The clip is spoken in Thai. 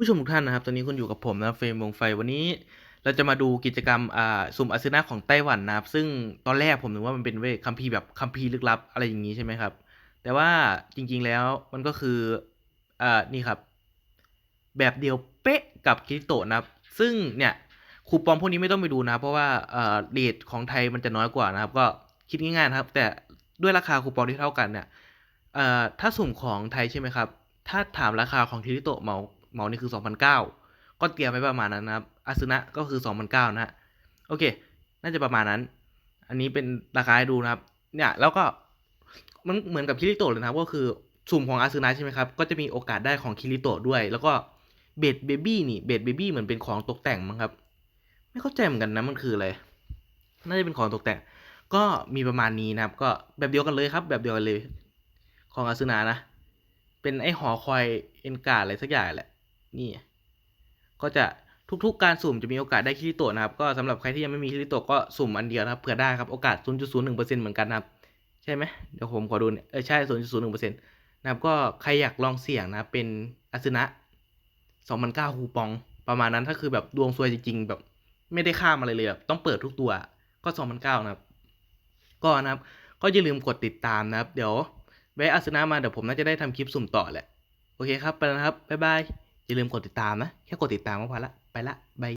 ผู้ชมทุกท่านนะครับ ตอนนี้คุณอยู่กับผมนะเฟรมวงไฟวันนี้ เราจะมาดูกิจกรรมอ่าสุ่มอาสนะของไต้หวันนะครับ ซึ่งตอนแรกผมนึกว่ามันเป็นเวทคัมภีร์แบบคัมภีร์ลึกลับอะไรอย่างนี้ใช่ไหมครับ แต่ว่าจริงๆแล้วมันก็คืออ่านี่ครับ แบบเดียวเป๊ะกับคิริโตนะครับ ซึ่งเนี่ยคูปองพวกนี้ไม่ต้องไปดูนะเพราะว่าเอ่อเรทของไทยมันจะน้อยกว่านะครับ ก็คิดง่ายๆนะครับ แต่ด้วยราคาคูปองที่เท่ากันเนี่ยเอ่อถ้าสุ่มของไทยใช่ไหมครับ ถ้าถามราคาของคิริโตะเหมา เหมานี่คือ 2,009 ก็เตรียมไว้ประมาณนั้นนะครับอาซึนะก็คือ 2,009 นะฮะโอเค น่าจะประมาณนั้น อันนี้เป็นราคาให้ดูนะครับ เนี่ยแล้วก็มันเหมือนกับคิริโตะเลยนะครับ ก็คือสุ่มของอาซึนะใช่ไหมครับ ก็จะมีโอกาสได้ของคิริโตะด้วย แล้วก็เบดเบบี้นี่เบดเบบี้เหมือนเป็นของตกแต่งมั้งครับ ไม่เข้าใจเหมือนกันนะมันคืออะไรน่าจะเป็นของตกแต่ง ก็มีประมาณนี้นะครับ ก็แบบเดียวกันเลยครับ แบบเดียวกันเลย ของอาซึนะนะ เป็นไอหอคอยเอ็นการ์อะไรสักอย่างแหละ นี่ ก็จะทุกๆ การสุ่มจะมีโอกาสได้คิริโตะนะครับ ก็สำหรับใครที่ยังไม่มีคิริโตะก็สุ่มอันเดียวนะครับเผื่อได้ครับโอกาส 0.01%เหมือนกันนะครับ ใช่ไหมเดี๋ยวผมขอดูเนี่ยเออใช่ 0.01%นะครับก็ใครอยากลองเสี่ยงนะเป็นอาซึนะ2009คูปองประมาณนั้นถ้าคือแบบดวงซวยจริงๆ แบบไม่ได้ข้ามอะไรเลยแบบต้องเปิดทุกตัวก็ 2009นะครับ ก็นะครับ ก็อย่าลืมกดติดตามนะครับ เดี๋ยวแวะอาสนะมาเดี๋ยวผมน่าจะได้ทำคลิปสุ่มต่อแหละ โอเคครับ ไปแล้วนะครับ บ๊ายบาย อย่าลืมกดติดตามนะ แค่กดติดตามก็พอละ ไปละบาย